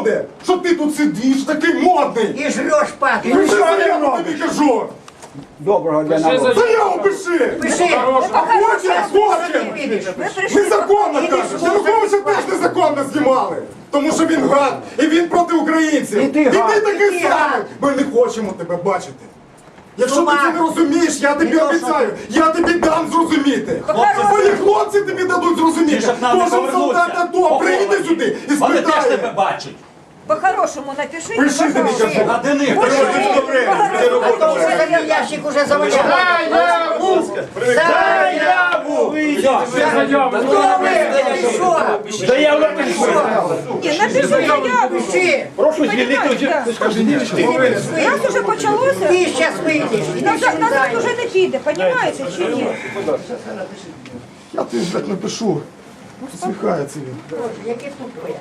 буде, що ти тут сидиш, такий модний. І жреш пати. Пиши заяву, тобі кажу. Доброго для народу. Заяву пиши. Пиши. А хоче, хоче. Незаконно кажеш. Януковича теж незаконно знімали. Тому що він гад, і він проти українців. І ти гад. такий І самий. Ми не хочемо тебе бачити. Якщо ти це не розумієш, я тобі обіцяю, я тобі дам зрозуміти. Хлопці, Твої хлопці тобі дадуть зрозуміти. Кожен солдат. АТО прийде сюди і Вони теж тебе спитає. бачать. По-хорошему напишите. Пиши, ти не пожалуйста. кажи. Гадини. А то вже я ящик уже заваляв. Заяву! Хто ви? Ти що? Заяву пишу. Не, напиши заяву. Пиши. Прошу звільнити. Раз уже почалося, Ти зараз вийдеш. назад, назад уже не піде, понімаєте чи ні? Я тобі блядь, напишу. Усміхається він. Боже, яке тупе.